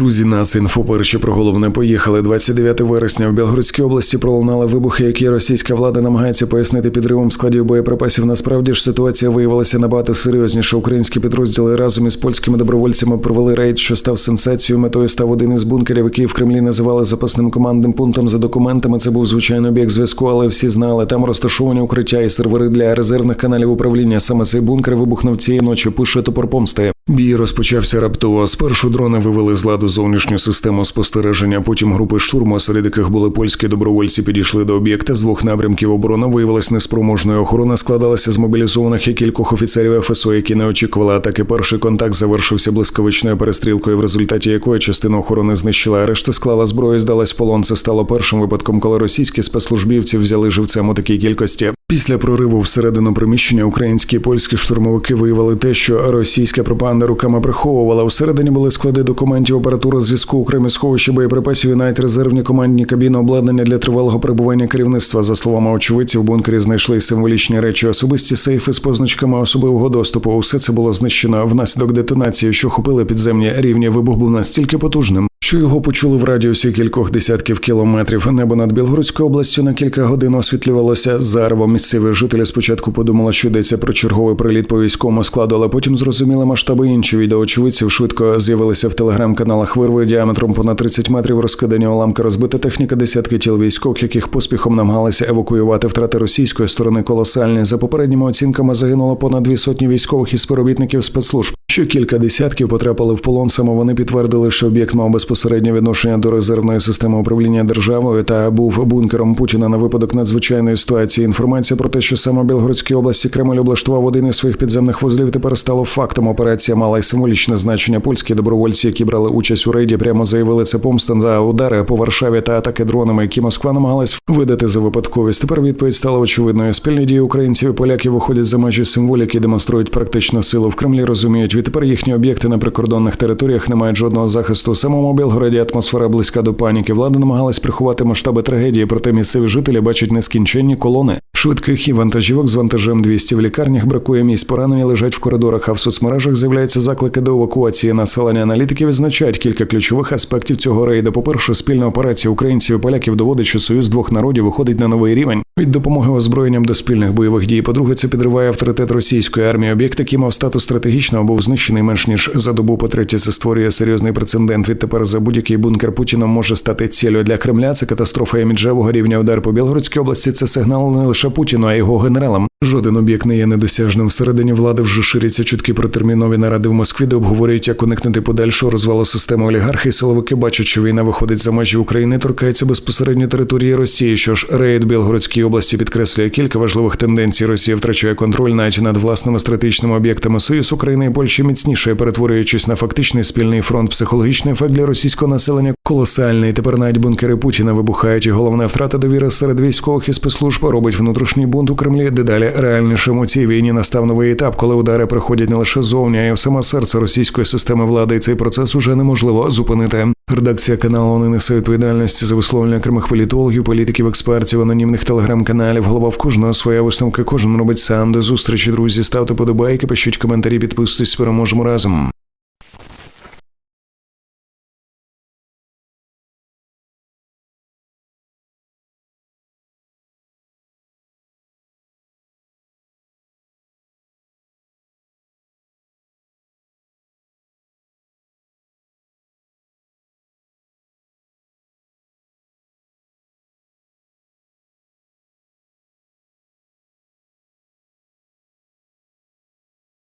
Друзі, нас інфо перші про головне поїхали. 29 вересня в Білгородській області пролунали вибухи, які російська влада намагається пояснити підривом складів боєприпасів. Насправді ж ситуація виявилася набагато серйозніше. Українські підрозділи разом із польськими добровольцями провели рейд, що став сенсацією. Метою став один із бункерів, який в Кремлі називали запасним командним пунктом за документами. Це був звичайний об'єкт зв'язку, але всі знали. Там розташовані укриття і сервери для резервних каналів управління. Саме цей бункер вибухнув цієї ночі. Пише топор помсти. Бій розпочався раптово. Спершу дрони вивели з ладу зовнішню систему спостереження. Потім групи штурму, серед яких були польські добровольці, підійшли до об'єкта. З двох напрямків оборона виявилась неспроможною. Охорона складалася з мобілізованих і кількох офіцерів ФСО, які не очікували атаки. Перший контакт завершився блискавичною перестрілкою, в результаті якої частину охорони знищила. а Решта склала зброю, здалась полон. Це стало першим випадком, коли російські спецслужбівці взяли живцем у такій кількості. Після прориву всередину приміщення українські і польські штурмовики виявили те, що російська пропаганда руками приховувала. Усередині були склади документів, апаратура зв'язку, окремі сховища боєприпасів і навіть резервні командні кабіни обладнання для тривалого перебування керівництва. За словами очевидців, в бункері знайшли символічні речі, особисті сейфи з позначками особливого доступу. Усе це було знищено внаслідок детонації, що хопили підземні рівні. Вибух був настільки потужним. Що його почули в радіусі кількох десятків кілометрів. Небо над Білгородською областю на кілька годин освітлювалося зарево. Місцеві жителі спочатку подумали, що йдеться про черговий приліт по військовому складу, але потім зрозуміли масштаби інші відеоочевидців швидко з'явилися в телеграм-каналах вирви діаметром понад 30 метрів. Розкидані уламки розбита техніка, десятки тіл військових, яких поспіхом намагалися евакуювати втрати російської сторони колосальні. За попередніми оцінками загинуло понад дві сотні військових і співробітників спецслужб. Що кілька десятків потрапили в полон. Саме вони підтвердили, що об'єкт мав безпосереднє відношення до резервної системи управління державою та був бункером Путіна на випадок надзвичайної ситуації. Інформація про те, що саме Білгородській області Кремль облаштував один із своїх підземних вузлів, тепер стало фактом. Операція мала й символічне значення. Польські добровольці, які брали участь у рейді, прямо заявили це помста за удари по Варшаві та атаки дронами, які Москва намагалась видати за випадковість. Тепер відповідь стала очевидною. Спільні дії українців і поляків виходять за межі символіки, демонструють практичну силу. В Кремлі розуміють, відтепер їхні об'єкти на прикордонних територіях не мають жодного захисту. Самому Білгороді атмосфера близька до паніки. Влада намагалась приховати масштаби трагедії, проте місцеві жителі бачать нескінченні колони. Швидких і вантажівок з вантажем 200 в лікарнях бракує місць. Поранені лежать в коридорах. А в соцмережах з'являються заклики до евакуації населення. Аналітики відзначають кілька ключових аспектів цього рейду. По перше, спільна операція українців і поляків доводить, що союз двох народів виходить на новий рівень від допомоги озброєнням до спільних бойових дій. По-друге, це підриває авторитет російської армії. Об'єкт, який мав статус стратегічного, був знищений менш ніж за добу. По третє, це створює серйозний прецедент. Відтепер за будь-який бункер Путіна може стати цілею для Кремля. Це катастрофа іміджевого рівня удар по Білгородській області. Це сигнал не лише Путіну, а його генералам. Жоден об'єкт не є недосяжним. Всередині влади вже ширяться чутки про термінові наради в Москві, де обговорюють, як уникнути подальшого розвалу системи олігархи. І Силовики бачать, що війна виходить за межі України, торкається безпосередньо території Росії. Що ж, рейд Білгородській області підкреслює кілька важливих тенденцій. Росія втрачає контроль навіть над власними стратегічними об'єктами. Союз України і Польщі міцніше, перетворюючись на фактичний спільний фронт. Психологічний ефект для російського населення колосальний. Тепер навіть бункери Путіна вибухають. І головна втрата довіри серед військових і спецслужб робить внутрішній бунт у Кремлі дедалі реальнішим. У цій війні настав новий етап, коли удари приходять не лише зовні, а й в саме серце російської системи влади. І цей процес уже неможливо зупинити. Редакція каналу не несе відповідальності за висловлення окремих політологів, політиків, експертів, анонімних телеграм-каналів. Голова в кожного своя висновка. Кожен робить сам. До зустрічі, друзі. Ставте подобайки, пишіть коментарі, підписуйтесь. Переможемо разом.